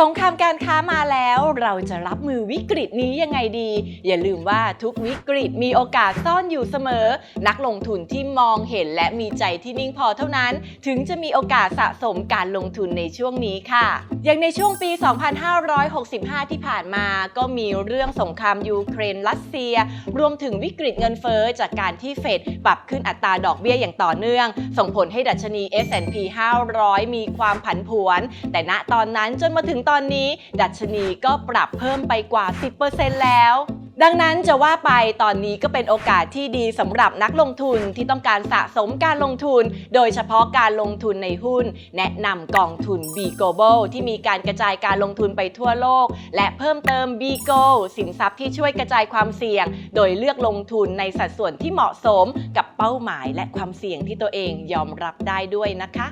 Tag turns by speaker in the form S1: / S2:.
S1: สงครามการค้ามาแล้วเราจะรับมือวิกฤตนี้ยังไงดี อย่าลืมว่าทุกวิกฤตมีโอกาสซ่อนอยู่เสมอ นักลงทุนที่มองเห็นและมีใจที่นิ่งพอเท่านั้น ถึงจะมีโอกาสสะสมการลงทุนในช่วงนี้ค่ะ อย่างในช่วงปี 2565 ที่ผ่านมาก็มีเรื่องสงครามยูเครนรัสเซีย รวมถึงวิกฤตเงินเฟ้อจากการที่เฟดปรับขึ้นอัตราดอกเบี้ยอย่างต่อเนื่อง ส่งผลให้ดัชนี S&P 500 มีความผันผวน แต่ณตอนนั้นจนมาถึงตอนนี้ ดัชนีก็ปรับเพิ่มไปกว่า 10%แล้วดังนั้นจะว่าไปตอนนี้ก็เป็นโอกาสที่ดีสำหรับนักลงทุนที่ต้องการสะสมการลงทุน โดยเฉพาะการลงทุนในหุ้น แนะนำกองทุน B Global ที่มีการกระจายการลงทุนไปทั่วโลก และเพิ่มเติม B g o สินทรัพย์ที่ช่วยกระจายความเสี่ยง โดยเลือกลงทุนในสัดส่วนที่เหมาะสมกับเป้าหมายและความเสี่ยงที่ตัวเองยอมรับได้ด้วยนะคะ